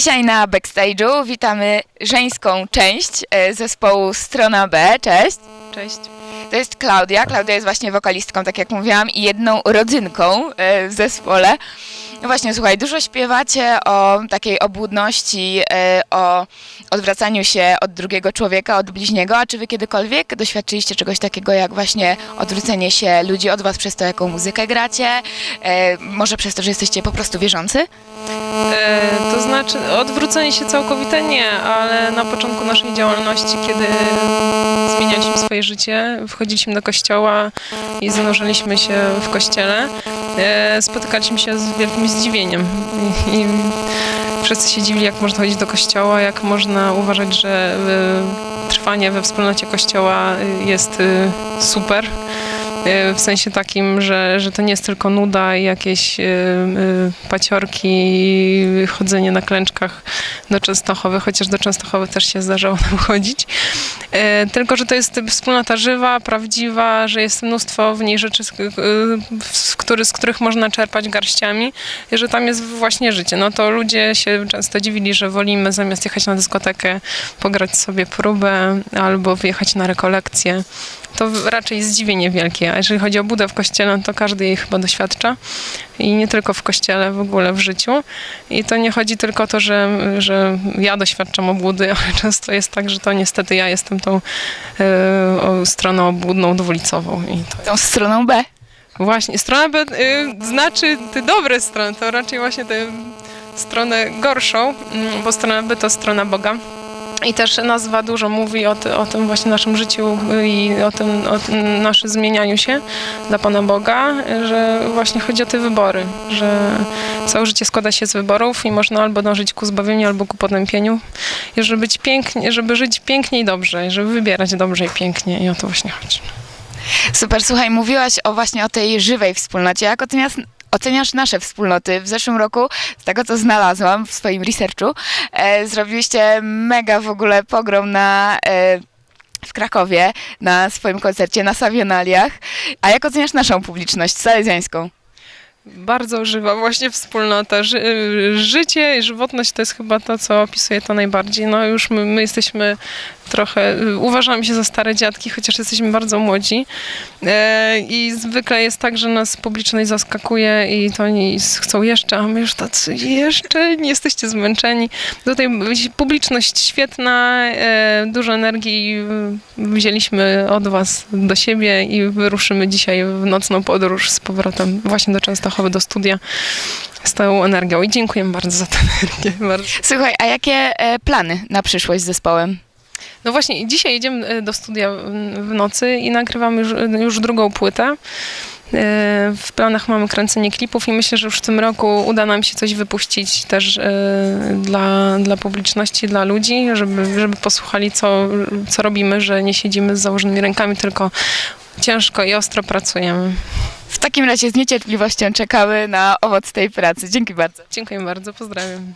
Dzisiaj na backstage'u witamy żeńską część e, zespołu Strona B. Cześć. Cześć. To jest Klaudia. Klaudia jest właśnie wokalistką, tak jak mówiłam, i jedną rodzynką e, w zespole. No właśnie, słuchaj, dużo śpiewacie o takiej obłudności, e, o odwracaniu się od drugiego człowieka, od bliźniego. A czy wy kiedykolwiek doświadczyliście czegoś takiego, jak właśnie odwrócenie się ludzi od was przez to, jaką muzykę gracie? E, może przez to, że jesteście po prostu wierzący? E, to znaczy, odwrócenie się całkowite nie, ale na początku naszej działalności, kiedy zmienialiśmy swoje życie, wchodziliśmy do kościoła i zanurzyliśmy się w kościele, spotykaliśmy się z wielkim zdziwieniem. I, i wszyscy się dziwili, jak można chodzić do kościoła, jak można uważać, że e, trwanie we wspólnocie kościoła e, jest e, super. E, W sensie takim, że, że to nie jest tylko nuda i jakieś e, e, paciorki i chodzenie na klęczkach do Częstochowy, chociaż do Częstochowy też się zdarzało nam chodzić. Tylko, że to jest wspólnota żywa, prawdziwa, że jest mnóstwo w niej rzeczy, z, z, który, z których można czerpać garściami i że tam jest właśnie życie. No to ludzie się często dziwili, że wolimy zamiast jechać na dyskotekę, pograć sobie próbę albo wyjechać na rekolekcję to raczej zdziwienie wielkie. A jeżeli chodzi o budę w kościele, to każdy jej chyba doświadcza. I nie tylko w kościele, w ogóle w życiu. I to nie chodzi tylko o to, że, że ja doświadczam obłudy, ale często jest tak, że to niestety ja jestem tą e, stroną obłudną dwulicową. I to Tą stroną B. Właśnie, strona B y, znaczy te dobre strony, to raczej właśnie tę stronę gorszą, mm, bo strona B to strona Boga. I też nazwa dużo mówi o, o tym właśnie naszym życiu i o tym o tym naszym zmienianiu się dla Pana Boga, że właśnie chodzi o te wybory, że całe życie składa się z wyborów i można albo dążyć ku zbawieniu, albo ku potępieniu. I żeby, być pięknie, żeby żyć pięknie i dobrze, żeby wybierać dobrze i pięknie i o to właśnie chodzi. Super, słuchaj, mówiłaś o właśnie o tej żywej wspólnocie. Jak oceniasz, oceniasz nasze wspólnoty? W zeszłym roku, z tego co znalazłam w swoim researchu, e, zrobiliście mega w ogóle pogrom na... E, w Krakowie na swoim koncercie na Savionaliach. A jak oceniasz naszą publiczność salezjańską? Bardzo żywa właśnie wspólnota. Ży, życie i żywotność to jest chyba to, co opisuje to najbardziej. No już my, my jesteśmy trochę, uważamy się za stare dziadki, chociaż jesteśmy bardzo młodzi. E, I zwykle jest tak, że nas publiczność zaskakuje i to oni chcą jeszcze, a my już tacy jeszcze nie jesteście zmęczeni. Tutaj publiczność świetna, e, dużo energii wzięliśmy od was do siebie i wyruszymy dzisiaj w nocną podróż z powrotem właśnie do Częstochowy, do studia z tą energią. I dziękuję bardzo za tę energię. Bardzo. Słuchaj, a jakie e, plany na przyszłość z zespołem? No właśnie, dzisiaj jedziemy e, do studia w- nocy i nagrywamy już, już drugą płytę. E, W planach mamy kręcenie klipów i myślę, że już w tym roku uda nam się coś wypuścić też e, dla, dla publiczności, dla ludzi, żeby, żeby posłuchali, co, co robimy, że nie siedzimy z założonymi rękami, tylko ciężko i ostro pracujemy. W takim razie z niecierpliwością czekamy na owoc tej pracy. Dzięki bardzo. Dziękuję bardzo, pozdrawiam.